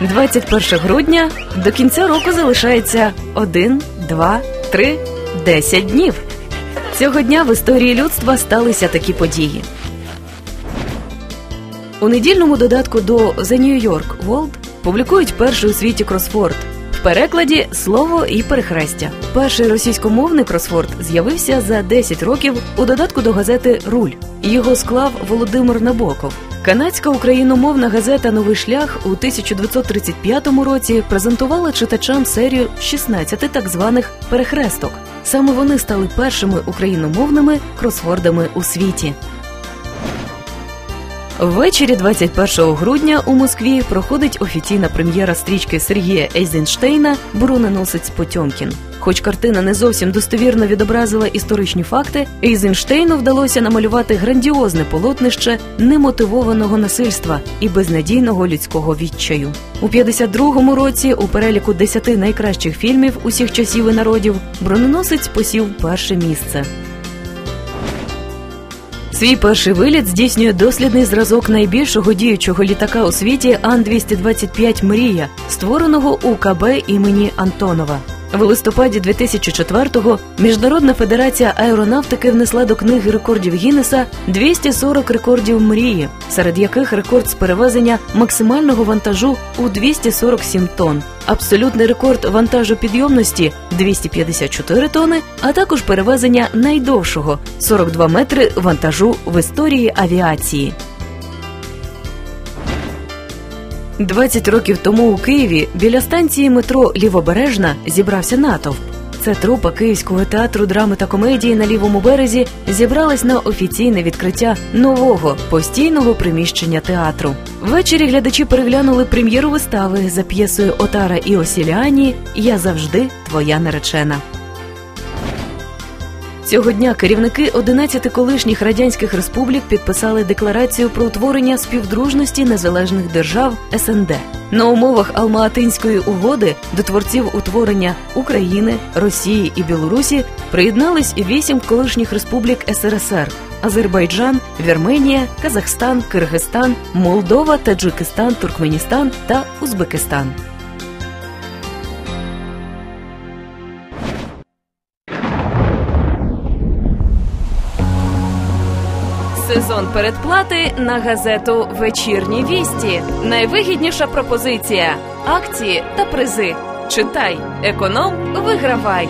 21 грудня до кінця року залишається 1, 2, 3, 10 днів. Цього дня в історії людства сталися такі події. У недільному додатку до The New York World публікують перший у світі кросфорд. Перекладі слово і перехрестя. Перший російськомовний кросфорд з'явився за 10 років у додатку до газети Руль. Його склав Володимир Набоков. Канадська україномовна газета Новий шлях у 1935 році презентувала читачам серію 16 так званих перехресток. Саме вони стали першими україномовними кросвордами у світі. Ввечері 21 грудня у Москві проходить офіційна прем'єра стрічки Сергія Ейзенштейна Броненосець Потьомкін. Хоч картина не зовсім достовірно відобразила історичні факти, Ейзенштейну вдалося намалювати грандіозне полотнище немотивованого насильства і безнадійного людського відчаю. У 52-му році у переліку 10 найкращих фільмів усіх часів і народів броненосець посів перше місце. Свій перший виліт здійснює дослідний зразок найбільшого діючого літака у світі Ан-225 Мрія, створеного у КБ імені Антонова. В листопаді 2004-го Міжнародна федерація аеронавтики внесла до книги рекордів Гіннеса 240 рекордів мрії, серед яких рекорд з перевезення максимального вантажу у 247 тонн, абсолютний рекорд вантажу підйомності 254 тонни, а також перевезення найдовшого 42 метри вантажу в історії авіації. 20 років тому у Києві біля станції метро Лівобережна зібрався натовп. Це трупа Київського театру драми та комедії на лівому березі зібралась на офіційне відкриття нового постійного приміщення театру. Ввечері глядачі переглянули прем'єру вистави за п'єсою Отара і Осіліані Я завжди твоя наречена. Цього дня керівники 11 колишніх радянських республік підписали декларацію про утворення співдружності незалежних держав СНД. На умовах Алма-Атинської угоди до творців утворення України, Росії і Білорусі приєднались вісім колишніх республік СРСР: Азербайджан, Вірменія, Казахстан, Киргизстан, Молдова, Таджикистан, Туркменістан та Узбекистан. Сезон передплати на газету Вечірні вісті. Найвигідніша пропозиція: акції та призи. Читай, економ, вигравай.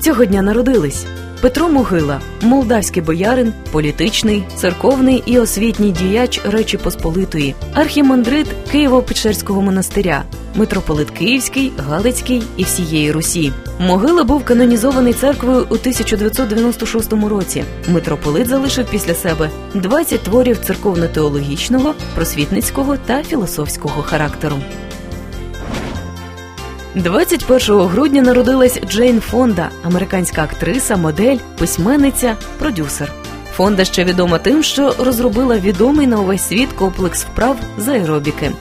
Цього дня народились Петро Могила, молдавський боярин, політичний, церковний і освітній діяч Речі Посполитої, архімандрит Києво-Печерського монастиря, митрополит Київський, Галицький і всієї Русі. Могила був канонізований церквою у 1996 році. Митрополит залишив після себе 20 творів церковно-теологічного, просвітницького та філософського характеру. 21 грудня народилась Джейн Фонда, американська актриса, модель, письменниця, продюсер. Фонда ще відома тим, що розробила відомий на увесь світ комплекс вправ з аеробіки.